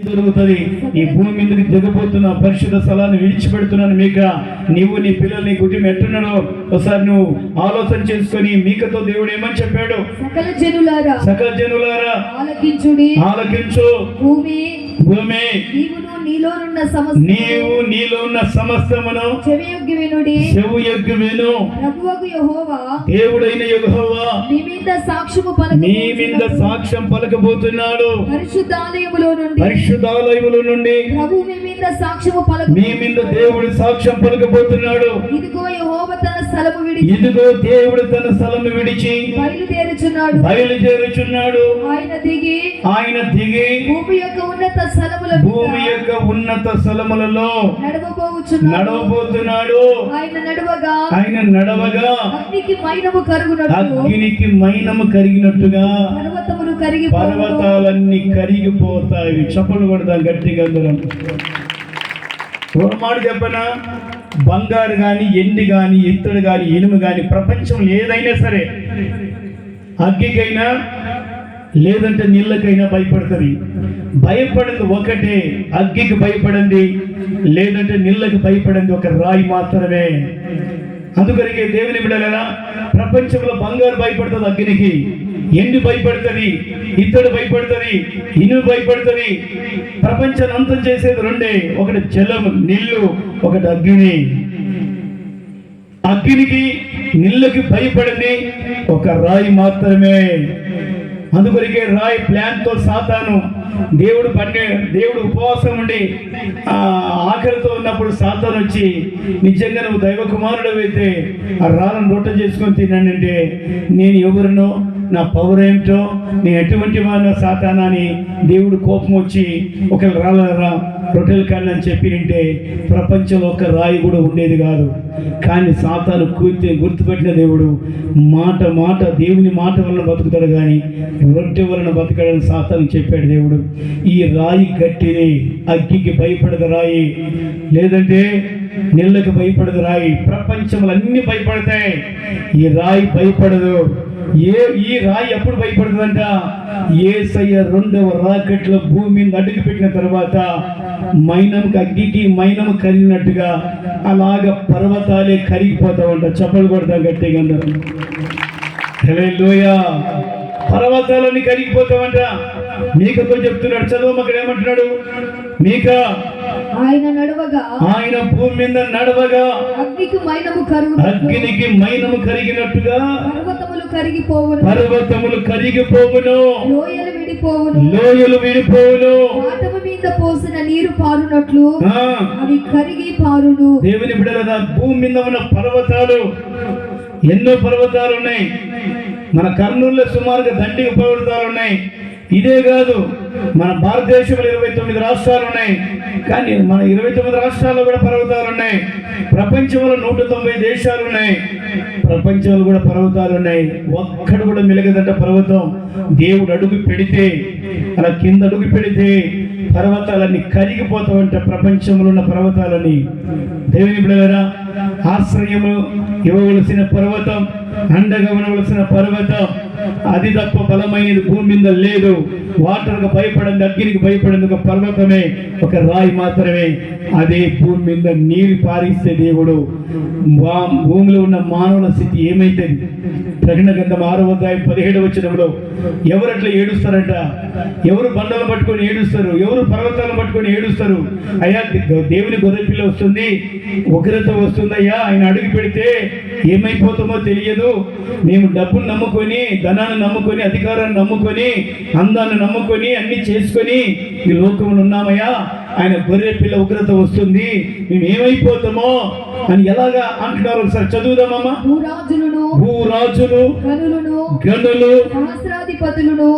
దొరుకుతుంది ఈ భూమి మీదకి దిగబోతున్న పరిశుద్ధ స్థలాన్ని విడిచిపెడుతున్నాను మీక. నీవు నీ పిల్లల్ని కుటుంబం ఎట్టున్నాడో ఒకసారి నువ్వు ఆలోచన చేసుకొని మీకతో దేవుడు ఏమని చెప్పాడు? సకల జనులారా సకల జనులారా ఆలకించుడి. ఆలకించు. భూమి భూమి నీవును నీలోనున్న సమస్త నీవు నీలో ఉన్న సమస్తమును చెవియొగ్గి వినుడి చెవు ఎగ్గు విను ప్రభువకు యెహోవా దేవుడైన యెహోవా మీ మీద సాక్ష్యము నీ మీద పలక సాక్ష్యం పలకబోతున్నాడు. పరిశుద్ధాలయములో నుండి పరిశుద్ధాలయముల నుండి ప్రభు మీ మీద సాక్ష్యము పలక నీ మీద దేవుడు సాక్ష్యం పలకబోతున్నాడు. ఇదిగో యెహోవ తన స్థలము విడిచి ఇదిగో దేవుడు తన స్థలం విడిచి బయలుదేరుచున్నాడు. బయలుదేరుచున్నాడు. ఆయన దిగి ఆయన దిగి భూమి యొక్క ఉన్నత స్థలముల భూమి యొక్క ఉన్నత స్థలములలో నడవబోచున్నాడు. నడవబోతున్నాడు. ఆయన నడువగా ఆయన నడవగా అగ్నికి మైనము కరుగునట్లు అగ్నికి మైనము కరిగినట్టుగా పర్వతములు కరిగి పర్వతాలన్నీ కరిగిపోతాయి. చప్పలు కొడదాం గట్టిగా అందరం. ఒక మాట చెప్పనా? బంగారు కానీ ఎండి కానీ ఇత్తడి కానీ ఇనుము కానీ ప్రపంచంలో ఏదైనా సరే అగ్గికైనా లేదంటే నీళ్ళకైనా భయపడుతుంది. భయపడదు ఒకటే అగ్గికి భయపడండి లేదంటే నీళ్ళకి భయపడండి ఒక రాయి మాత్రమే. అందుకరిగే దేవుని బిడ్డలరా ప్రపంచంలో బంగారు భయపడుతుంది అగ్నికి ఎండి భయపడుతుంది ఇత్తడు భయపడుతుంది ఇనుము భయపడుతుంది ప్రపంచాన్ని అంతం చేసేది రెండే. ఒకటి జలం నీళ్ళు ఒకటి అగ్ని. అగ్నికి నీళ్ళకి భయపడింది ఒక రాయి మాత్రమే. అందుకొరికే రాయి ప్లాన్తో సాతాను. దేవుడు పండే దేవుడు ఉపవాసం ఉండి ఆ ఆకలితో ఉన్నప్పుడు సాతాను వచ్చి నిజంగా నువ్వు దైవ కుమారుడు అయితే ఆ రాళ్ళను రొట్టె చేసుకొని తినండి అంటే నేను ఎవరినో నా పవర్ ఏమిటో నేను ఎటువంటి వాళ్ళ సాతానా దేవుడు కోపం వచ్చి ఒక రాలరా రొట్టెలు కానీ అని చెప్పి ఉంటే ప్రపంచంలో ఒక రాయి కూడా ఉండేది కాదు. కానీ సాతాను కూర్చి గుర్తుపెట్టిన దేవుడు మాట మాట దేవుని మాట వలన బతుకుతాడు కానీ రొట్టె వలన బతకడని సాతాను చెప్పాడు దేవుడు. ఈ రాయి గట్టిది అగ్గికి భయపడదు రాయి. లేదంటే నీళ్ళకి భయపడదు రాయి. ప్రపంచంలో అన్ని భయపడతాయి. ఈ రాయి భయపడదు. ఏ ఈ రాయి ఎప్పుడు భయపడుతుందంట? ఏసయ్య రెండవ రాకెట్లో భూమి అడుగు పెట్టిన తర్వాత మైనంకి అగ్గికి మైనం కరిగినట్టుగా అలాగ పర్వతాలే కరిగిపోతామంట చెప్పలు కొడతాం గట్టిగా అందరం. పర్వతాలని పర్వతాలన్నీ కరిగిపోతామంట మీకతో చెప్తున్నాడు చదువు అక్కడ ఏమంటున్నాడు? మీక ఆయన నడవగా ఆయన భూమి మీద నడవగా అగ్నికి మైనము కరుగునట్లు అగ్నికి మైనము కరిగినట్టుగా పర్వతములు కరిగిపోవును. పర్వతములు కరిగిపోవును. లోయలు విడిపోవును. లోయలు విడిపోవును. పాటము మీద పోసిన నీరు పారునట్లు అవి కరిగి పారును. దేవుని బిడ్డలదా భూమి మీద ఉన్న పర్వతాలు ఎన్నో పర్వతాలు ఉన్నాయి. మన కర్నూలులో సుమారుగా దండిక పర్వతాలు ఉన్నాయి. ఇదే కాదు మన భారతదేశంలో ఇరవై తొమ్మిది రాష్ట్రాలు ఉన్నాయి కానీ మన ఇరవై తొమ్మిది రాష్ట్రాల్లో కూడా పర్వతాలు ఉన్నాయి ప్రపంచంలో నూట తొంభై దేశాలు ఉన్నాయి ప్రపంచంలో కూడా పర్వతాలు ఉన్నాయి ఒక్కడు కూడా మెలగదంట పర్వతం. దేవుడు అడుగు పెడితే అలా కింద అడుగు పెడితే పర్వతాలన్నీ కరిగిపోతావంట ప్రపంచంలో ఉన్న పర్వతాలని దేవుని బిడ్డలారా ఆశ్రయము ఇవ్వవలసిన పర్వతం అండగా ఉండవలసిన పర్వతం అది తప్ప బలమైనది భూమి మీద లేదు. వాటర్కు భయపడింది అగ్నికి భయపడింది ఒక పర్వతమే ఒక రాయి మాత్రమే. అదే భూమి మీద నీరు పారిస్తే దేవుడు వా- భూమిలో ఉన్న మానవుల స్థితి ఏమైతుంది? ప్రకటన గ్రంథం ఆరో అధ్యాయం పదిహేడు వచ్చినప్పుడు ఎవరు అట్లా ఏడుస్తారంట? ఎవరు బండలు పట్టుకొని ఏడుస్తారు? ఎవరు పర్వతాలను పట్టుకొని ఏడుస్తారు? అయ్యా దేవుని గొర్రెపిల్ల వస్తుంది ఉగ్రత వస్తుందయ్యా ఆయన అడుగు పెడితే ఏమైపోతామో తెలియదు. మేము డబ్బును నమ్ముకొని ధనాన్ని నమ్ముకొని అధికారాన్ని నమ్ముకొని అందాన్ని నమ్ముకొని అన్ని చేసుకొని ఈ లోకంలో ఉన్నామయ్యా. ఆయన గొర్రె పిల్ల ఉగ్రత వస్తుంది మేము ఏమైపోతామో అని ఎలాగా అంటున్నారు ఒకసారి చదువుదామమ్మా? భూరాజులను భూరాజులు గనులను గనులు సహస్రాధిపతులను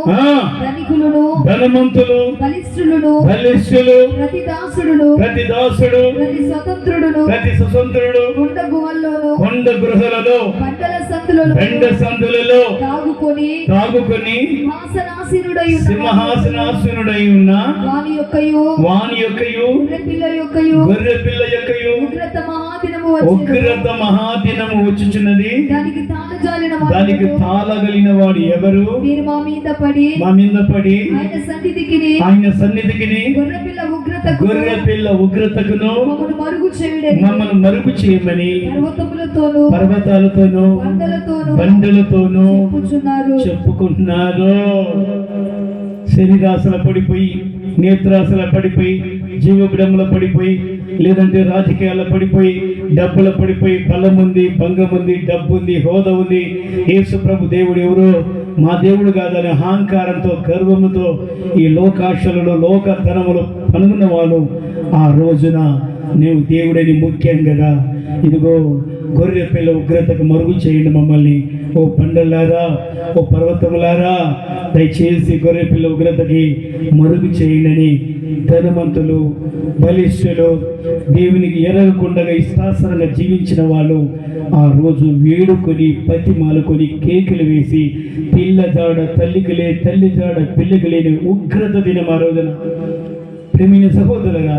ధనికులను ధనవంతులు బలిష్ఠులను బలిష్ఠులు ప్రతి దాసుడును ప్రతి దాసుడు ప్రతి స్వతంత్రుడును ప్రతి సుతంత్రుడు గుండ గుహల్లో కొండ గృహలలో పంటల సంతులలో బెండ సందులలో తాగుకొని తాగుకొని సింహాసనాసీనుడై ఉన్న సింహాసనాసనుడై ఉన్న వాని యొక్కయు వాని యొక్కయు గొర్రె పిల్ల యొక్కయు గొర్రె పిల్ల యొక్కయు ఉగ్రత మహాదినము ఉగ్రత వచ్చుచున్నది. దానికి దానికి మాటలు తాళగలిగిన వాడు ఎవరు? మీరు మా మీద పడి మా మీద పడి ఆయన సన్నిధికి ఆయన సన్నిధికి గొర్రెపిల్ల ఉగ్రతకు గొర్రె పిల్ల ఉగ్రతకును మమ్మను మరుగు చేయుడని మరుపు చేయమని పర్వతములతోను పర్వతాలతోనూ బండలతోను బండలతోనూ చెప్పుకుంటున్నారు శరీరాసన పడిపోయి నేత్రాసన పడిపోయి జీవబిడముల పడిపోయి లేదంటే రాజకీయాల పడిపోయి డబ్బుల పడిపోయి బలం ఉంది భంగం ఉంది డబ్బు ఉంది హోదా ఉంది. యేసు ప్రభు దేవుడు ఎవరో? మా దేవుడు కాదని అహంకారంతో గర్వముతో ఈ లోకాశలలో లోక ధనములు పనుకున్న వాళ్ళు ఆ రోజున నేను దేవుడని ముఖ్యం కదా. ఇదిగో గొర్రె పిల్ల ఉగ్రతకు మరుగు చేయండి మమ్మల్ని. ఓ పండలారా ఓ పర్వతములారా దయచేసి గొర్రె పిల్ల ఉగ్రతకి మరుగు చేయండి. ధనవంతులు బలిష్ఠులు దేవునికి ఎరగకుండా ఇష్టాసరంగా జీవించిన వాళ్ళు ఆ రోజు వేడుకొని పతి మాలుకొని కేకులు వేసి పిల్ల జాడ తల్లికి లే తల్లి జాడ పిల్లకి లేని ఉగ్రత దినం ఆ రోజున. ప్రేమైన సహోదరుగా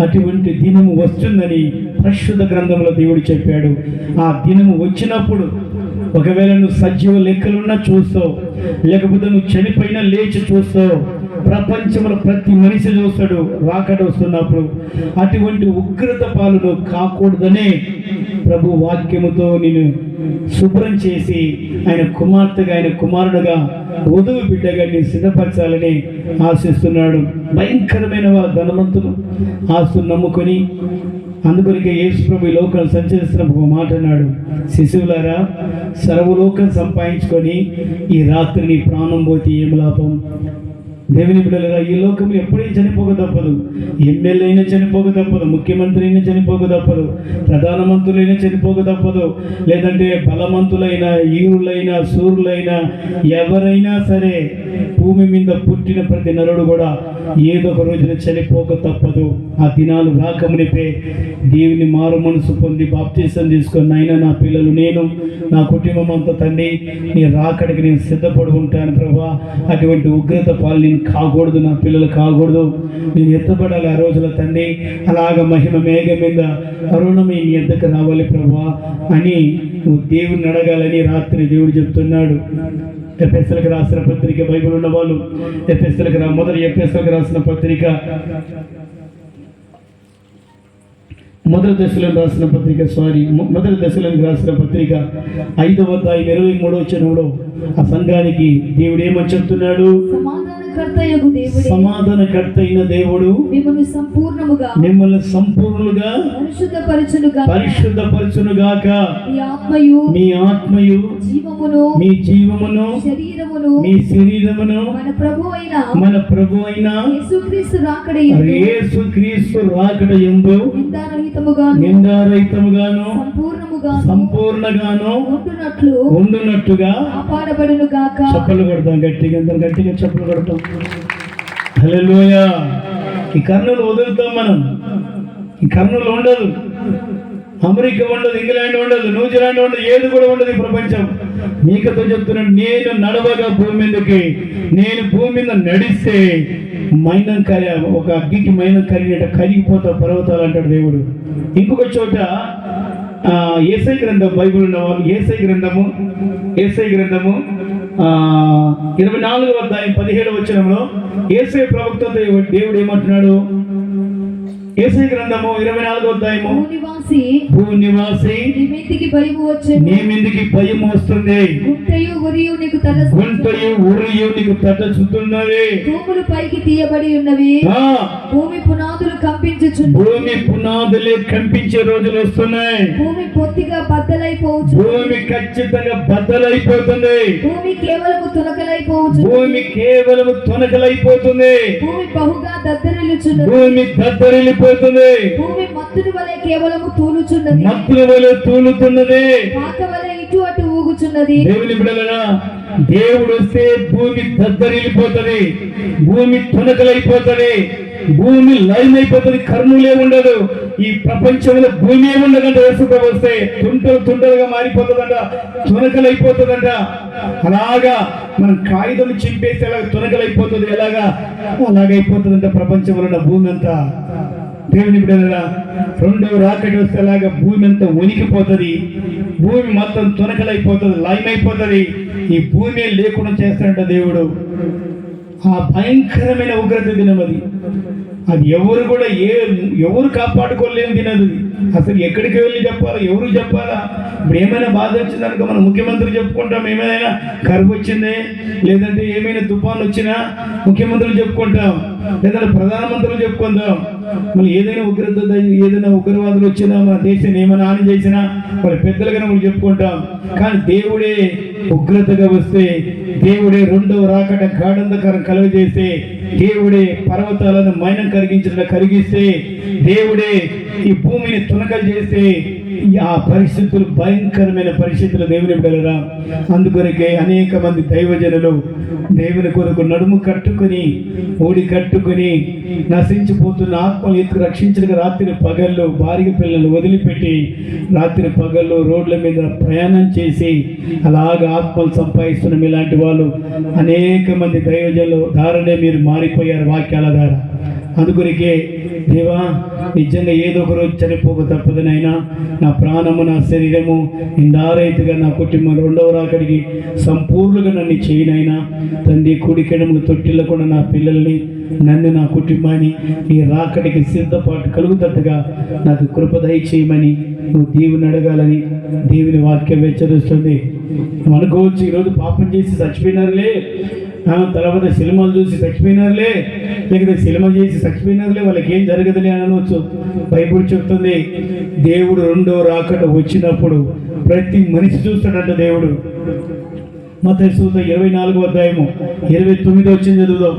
అటువంటి దినము వస్తుందని పరిశుద్ధ గ్రంథంలో దేవుడు చెప్పాడు. ఆ దినము వచ్చినప్పుడు ఒకవేళ నువ్వు సజీవ లెక్కలున్నా చూస్తావు లేకపోతే నువ్వు చనిపోయినా లేచి చూస్తావు ప్రపంచంలో ప్రతి మనిషి చూస్తాడు రాకడ వస్తున్నప్పుడు అటువంటి ఉగ్రత పాలు కాకూడదనే ప్రభు వాక్యముతో నేను శుభ్రం చేసి ఆయన కుమార్తెగా ఆయన కుమారుడుగా వధువు బిడ్డగా నేను సిద్ధపరచాలని ఆశిస్తున్నాడు. భయంకరమైన వారు ధనవంతులు. ఆస్తులు నమ్ముకొని అందుకొనికే యేసుప్రభు ఈ లోకాలు సంచరిస్తున్నప్పుడు ఒక మాట అన్నాడు. శిశువులారా సర్వలోకం సంపాదించుకొని ఈ రాత్రి నీ ప్రాణం పోతే ఏం లాభం? దేవుని బిడ్డలుగా ఈ లోకంలో ఎప్పుడైనా చనిపోక తప్పదు. ఎమ్మెల్యే అయినా చనిపోక తప్పదు ముఖ్యమంత్రి అయినా చనిపోక తప్పదు ప్రధానమంత్రులైనా చనిపోక తప్పదు. లేదంటే బలమంతులైన ఈరులైన సూర్యులైన ఎవరైనా సరే భూమి మీద పుట్టిన ప్రతి నరుడు కూడా ఏదో ఒక రోజున చనిపోక తప్పదు. ఆ దినాలు రాకమునిపే దేవుని మారు మనసు పొంది బాప్తీసం తీసుకొని నాయన నా పిల్లలు నేను నా కుటుంబం అంతా తండ్రి నీ రాకడికి నేను సిద్ధపడుకుంటాను ప్రభా. అటువంటి ఉగ్రత పాలు నేను కాకూడదు నా పిల్లలు కాకూడదు. నేను ఎత్తపడాలి ఆ రోజుల తండ్రి. అలాగ మహిమ మేఘం మీద అరుణమే నీ ఎద్దకు రావాలి ప్రభా అని నువ్వు దేవుని అడగాలని రాత్రి దేవుడు చెప్తున్నాడు. ఎఫ్ఎస్ఎల్కి రాసిన పత్రిక బైబిల్ ఉన్న వాళ్ళు ఎఫ్ఎస్ఎల్కి రా మొదటి ఎఫ్ఎస్ఎల్కి రాసిన పత్రిక. మొదటి దశలో రాసిన పత్రిక సారీ మొదటి దశలో రాసిన పత్రిక. ఐదవ తాయి ఇరవై మూడవ వచనంలో ఆ సంఘానికి దేవుడు ఏమని చెప్తున్నాడు? సమాధానకర్తయగు దేవుడే. సమాధానకర్త అయిన దేవుడు మిమ్మల్ని సంపూర్ణముగా మిమ్మల్ని సంపూర్ణులుగా పరిశుద్ధపరచునుగా పరిశుద్ధపరచునుగాక. మీ ఆత్మయు మీ ఆత్మయు జీవమును మీ జీవమును శరీరమును మీ శరీరమును మన ప్రభు అయిన మన ప్రభు అయిన యేసుక్రీస్తు రాకడ యేసు క్రీస్తు రాకడ ఎందు నిందారహితముగాను నిందారహితముగాను సంపూర్ణముగా సంపూర్ణగాను ఉంటున్నట్లు ఉండునట్టుగా కాపాడబడును గాక చప్పలు కొడతాం గట్టిగా అందరం గట్టిగా చప్పలు కొడతాం. హల్లెలూయా. ఈ కర్నూలు వదులుతాం మనం. ఈ కర్నూలు ఉండదు. అమెరికా ఉండదు ఇంగ్లాండ్ ఉండదు న్యూజిలాండ్ ఉండదు ఏది కూడా ఉండదు ఈ ప్రపంచం. మీకతో చెప్తున్నాను నేను నడవగా భూమి మీదకి నేను భూమి మీద నడిస్తే మైనం కరి ఒక అగ్గికి మైనం కరిగేట కరిగిపోతా పర్వతాలు అంటాడు దేవుడు. ఇంకొక చోట ఏసై గ్రంథం బైబిల్ ఉన్న వాళ్ళు ఏసై గ్రంథము ఏసై గ్రంథము ఇరవై నాలుగు అధ్యాయం పదిహేడు వచ్చినంలో ఏసై ప్రవక్తతో దేవుడు ఏమంటున్నాడు? ఏసై గ్రంథము ఇరవై నాలుగవ అధ్యాయము. భూనివాసి భూ నివాసి నీ మీదికి భయము నీ మీదికి భయం వస్తుంది. గుంటయు ఉరియు నీకు తల గుంటయు ఉరియు నీకు తట్టుచుతున్నది తూములు పైకి తీయబడి ఉన్నవి. భూమి పునాదులు కంపించుచున్నవి. భూమి పునాదులే కంపించే రోజులు వస్తున్నాయి. భూమి పొత్తిగా బద్దలైపోవచ్చు. భూమి ఖచ్చితంగా బద్దలైపోతుంది. భూమి కేవలము తునకలైపోవచ్చు భూమి కేవలం తొనకలైపోతుంది. భూమి బహుగా దద్దరిల్లుచున్నది. భూమి దద్దరిల్లిపోతుంది. భూమి మత్తుని వలె కేవలము తూలుచున్నది. మత్తుల వలె తూలుతున్నది. పాక వలె ఇటు అటు ఊగుచున్నది? దేవుని బిడలరా దేవుడు వస్తే భూమి దద్దరిల్లిపోతుంది భూమి తునకలైపోతుంది భూమి లైన్ కర్ణులే ఉండదు ఈ ప్రపంచంలో భూమి ఏముండదంట వేసుకు వస్తే. తుంటలు తుంటలుగా మారిపోతుందంట తునకలైపోతుందంట. అలాగా మనం కాగితం చింపేసి అలాగ తునకలైపోతుంది ఎలాగా? అలాగైపోతుందంట ప్రపంచంలో ఉన్న భూమి అంతా. దేవుని బిడ్డలా రెండవ రాకటి వస్తేలాగా భూమి అంతా ఉనికిపోతుంది భూమి మొత్తం తునకలైపోతుంది లయమైపోతుంది. ఈ భూమి లేకుండా చేస్తాడంట దేవుడు. ఆ భయంకరమైన ఉగ్రత దినం అది అది ఎవరు కూడా ఏ ఎవరు కాపాడుకోలేని తినదు అసలు ఎక్కడికి వెళ్ళి చెప్పాలా? ఎవరు చెప్పాలా? ఇప్పుడు ఏమైనా బాధ వచ్చిందనుకో మనం ముఖ్యమంత్రి చెప్పుకుంటాం. ఏమైనా కరువు వచ్చింది? లేదంటే ఏమైనా తుఫాన్ వచ్చినా ముఖ్యమంత్రులు చెప్పుకుంటాం. లేదంటే ప్రధానమంత్రులు చెప్పుకుంటాం. మళ్ళీ ఏదైనా ఉగ్రత ఏదైనా ఉగ్రవాదులు వచ్చినా మన దేశాన్ని ఏమైనా హాని చేసినా వాళ్ళ పెద్దలుగా మనం చెప్పుకుంటాం. కానీ దేవుడే ఉగ్రతగా వస్తే దేవుడే రెండవ రాకట గాఢంధకరం కలుగజేస్తే దేవుడే పర్వతాలను మైనం కరిగించడం కరిగిస్తే దేవుడే ఈ భూమిని తునకలు చేస్తే ఆ పరిస్థితులు భయంకరమైన పరిస్థితులు దేవుని బిడ్డలరా. అందుకొరకే అనేక మంది దైవజనులు దేవుని కొరకు నడుము కట్టుకుని ఓడి కట్టుకుని నశించిపోతున్న ఆత్మలు ఎత్తుకు రక్షించిన రాత్రి పగళ్ళు భార్య పిల్లలు వదిలిపెట్టి రాత్రి పగళ్ళు రోడ్ల మీద ప్రయాణం చేసి అలాగ ఆత్మలు సంపాదిస్తున్న ఇలాంటి వాళ్ళు అనేక మంది దైవజనులు ధారనే మీరు మారిపోయారు వాక్యాల ద్వారా. అందుకొరికే దేవా నిజంగా ఏదో ఒక రోజు చనిపోక తప్పదనైనా నా ప్రాణము నా శరీరము నిందారైతుగా నా కుటుంబం రెండవ రాకడికి సంపూర్ణంగా నన్ను చేయనైనా తండ్రి కుడికెడము తొట్టిల్లకుండా నా పిల్లల్ని నన్ను నా కుటుంబాన్ని నీ రాకడికి సిద్ధపాటు కలుగుతట్టుగా నాకు కృప దయచేయమని నువ్వు దేవుని అడగాలని దేవుని వాక్యం హెచ్చరిస్తుంది అనుకోవచ్చు ఈరోజు పాపం చేసి చచ్చిపోయినారులే. తర్వాత సినిమాలు చూసి చచ్చిపోయినారులే. లేకపోతే సినిమా చేసి చచ్చిపోయినారులే వాళ్ళకి ఏం జరగదులే అని అనవచ్చు బైబుల్ చెప్తుంది దేవుడు రెండో రాకట వచ్చినప్పుడు ప్రతి మనిషి చూస్తాడంట దేవుడు. మత ఇరవై నాలుగో అధ్యాయము ఇరవై తొమ్మిది వచ్చింది చదువుదాం.